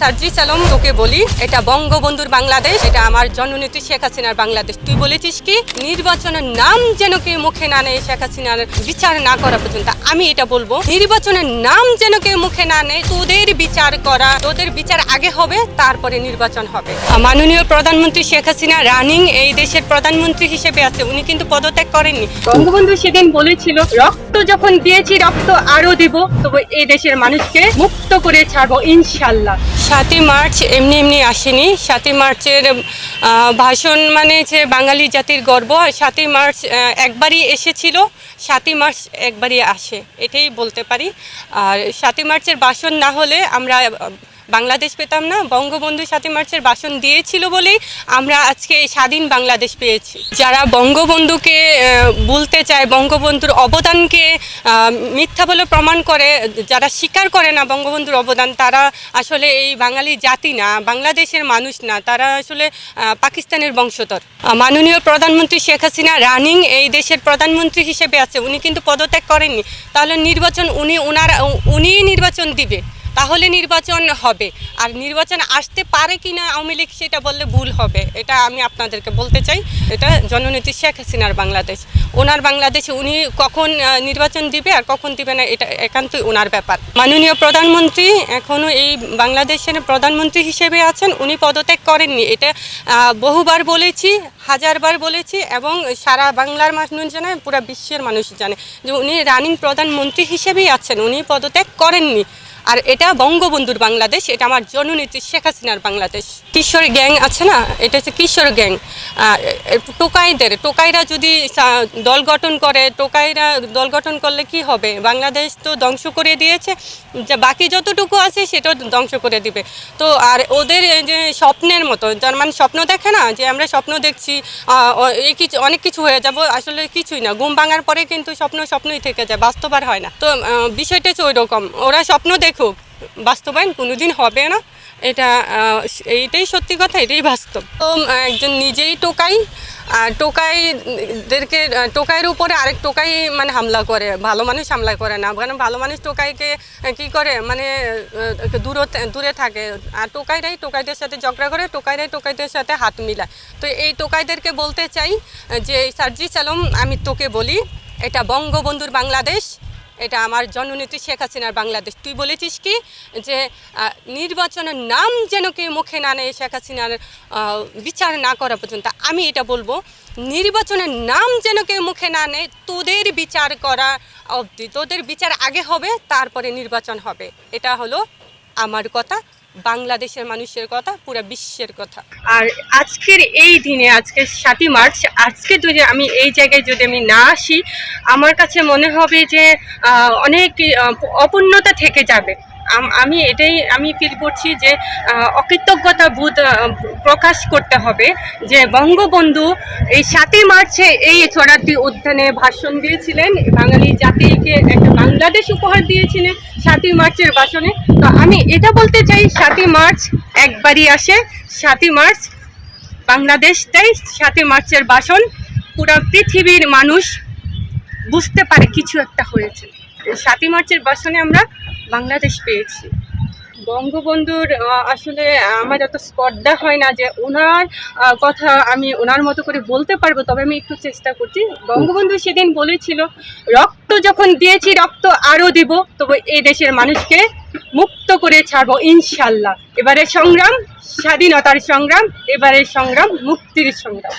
সার্জিস আলম তোকে বলি, এটা বঙ্গবন্ধুর বাংলাদেশ, এটা আমার জননেত্রী শেখ হাসিনার বাংলাদেশ। তুই বলেছিস কি, নির্বাচনের নাম যেন কেউ মুখে না নেয় শেখ হাসিনার বিচার না করা পর্যন্ত। আমি এটা বলব, নির্বাচনের নাম যেন কেউ মুখে না নেয়, তোদের বিচার করা, তোদের বিচার আগে হবে, তারপরে নির্বাচন হবে। মাননীয় প্রধানমন্ত্রী শেখ হাসিনা রানিং এই দেশের প্রধানমন্ত্রী হিসেবে আছে, উনি কিন্তু পদত্যাগ করেননি। বঙ্গবন্ধু সেদিন বলেছিল, রক্ত যখন দিয়েছি, রক্ত আরও দিব, তবে এই দেশের মানুষকে মুক্ত করে ছাড়বো, ইনশাল্লাহ। সাতই মার্চ এমনি এমনি আসেনি। সাতই মার্চের ভাষণ মানে যে বাঙালি জাতির গর্ব। সাতই মার্চ একবারই এসেছিল, সাতই মার্চ একবারই আসে, এটাই বলতে পারি। আর সাতই মার্চের ভাষণ না হলে আমরা বাংলাদেশ পেতাম না, বঙ্গবন্ধু সাতই মার্চের ভাষণ দিয়েছিল বলেই আমরা আজকে স্বাধীন বাংলাদেশ পেয়েছি। যারা বঙ্গবন্ধুকে বলতে চায়, বঙ্গবন্ধুর অবদানকে মিথ্যা বলে প্রমাণ করে, যারা স্বীকার করে না বঙ্গবন্ধুর অবদান, তারা আসলে এই বাঙালি জাতি না, বাংলাদেশের মানুষ না, তারা আসলে পাকিস্তানের বংশধর। মাননীয় প্রধানমন্ত্রী শেখ হাসিনা রানিং এই দেশের প্রধানমন্ত্রী হিসেবে আছে, উনি কিন্তু পদত্যাগ করেননি। তাহলে নির্বাচন, উনি ওনার উনিই নির্বাচন দিবে। তাহলে নির্বাচন হবে। আর নির্বাচন আসতে পারে কি না আওয়ামী লীগ সেটা বললে ভুল হবে। এটা আমি আপনাদেরকে বলতে চাই। এটা জননেত্রী শেখ হাসিনার বাংলাদেশ। ওনার বাংলাদেশে উনি কখন নির্বাচন দিবে আর কখন দিবে না, এটা একান্তই ওনার ব্যাপার। মাননীয় প্রধানমন্ত্রী এখনও এই বাংলাদেশের প্রধানমন্ত্রী হিসেবে আছেন। উনি পদত্যাগ করেননি। এটা বহুবার বলেছি, হাজারবার বলেছি এবং সারা বাংলার মানুষ জানে, পুরো বিশ্বের মানুষ জানে যে উনি রানিং প্রধানমন্ত্রী হিসেবেই আছেন। উনি পদত্যাগ করেননি। আর এটা বঙ্গবন্ধুর বাংলাদেশ, এটা আমার জননেত্রী শেখ হাসিনার বাংলাদেশ। কিশোর গ্যাং আছে না? এটা হচ্ছে কিশোর গ্যাং। টোকাইদের, টোকাইরা যদি দল গঠন করে, টোকাইরা দল গঠন করলে কি হবে? বাংলাদেশ তো ধ্বংস করে দিয়েছে। যে, বাকি যতটুকু আছে সেটাও ধ্বংস করে দিবে। তো আর ওদের যে স্বপ্নের মতো, যার মানে স্বপ্ন দেখে না, যে আমরা স্বপ্ন দেখছি এই কিছু, অনেক কিছু হয়ে যাব, আসলে কিছুই না। ঘুম ভাঙার পরে কিন্তু স্বপ্ন স্বপ্নই থেকে যায়, বাস্তব আর হয় না। তো বিষয়টা হচ্ছে ওই রকম। ওরা স্বপ্ন দেখুক বাস্তবায়ন কোনোদিন হবে না। এটা এইটাই সত্যি কথা, এটাই বাস্তব। তো একজন নিজেই টোকাই, আর টোকাইদেরকে টোকাইয়ের উপরে আরেক টোকাই মানে হামলা করে, ভালো মানুষ হামলা করে না। কারণ ভালো মানুষ টোকাইকে কি করে? মানে দূরত, দূরে থাকে। আর টোকাইরাই টোকাইদের সাথে ঝগড়া করে, টোকাইরাই টোকাইদের সাথে হাত মিলায়। তো এই টোকাইদেরকে বলতে চাই যে সার্জিস আলম আমি তোকে বলি, এটা বঙ্গবন্ধুর বাংলাদেশ। এটা আমার জননেত্রী শেখ হাসিনার বাংলাদেশ। তুই বলেছিস কি যে নির্বাচনের নাম যেন কেউ মুখে না নেয় শেখ হাসিনার বিচার না করা পর্যন্ত। আমি এটা বলব, নির্বাচনের নাম যেন কেউ মুখে না নেয়, তোদের বিচার করা অবধি। তোদের বিচার আগে হবে, তারপরে নির্বাচন হবে। এটা হলো আমার কথা, বাংলাদেশের মানুষের কথা, পুরো বিশ্বের কথা। আর আজকের এই দিনে, আজকে সাতই মার্চ, আজকে যদি আমি এই জায়গায় যদি আমি না আসি, আমার কাছে মনে হবে যে অনেক অপূর্ণতা থেকে যাবে। আম- এটাই, আমি ফিল করছি যে অকৃতজ্ঞতা বোধ প্রকাশ করতে হবে যে বঙ্গবন্ধু এই সাতই মার্চে এই ছড়াটি উদ্যানে ভাষণ দিয়েছিলেন। বাঙালি জাতিকে একটা বাংলাদেশ উপহার দিয়েছিলেন সাতই মার্চের ভাষণে। তো আমি এটা বলতে চাই, সাতই মার্চ একবারই আসে। সাতই মার্চ বাংলাদেশটাই সাতই মার্চের ভাষণ। পুরো পৃথিবীর মানুষ বুঝতে পারে কিছু একটা হয়েছে। সাতই মার্চের ভাষণে আমরা বাংলাদেশ পেয়েছি। বঙ্গবন্ধুর আসলে আমার এত স্পর্ধা হয় না যে ওনার কথা আমি ওনার মতো করে বলতে পারব, তবে আমি একটু চেষ্টা করছি। বঙ্গবন্ধু সেদিন বলেছিল, রক্ত যখন দিয়েছি, রক্ত আরও দিব, তবে এই দেশের মানুষকে মুক্ত করে ছাড়বো, ইনশাল্লাহ। এবারে সংগ্রাম, স্বাধীনতার সংগ্রাম এবারে সংগ্রাম, মুক্তির সংগ্রাম।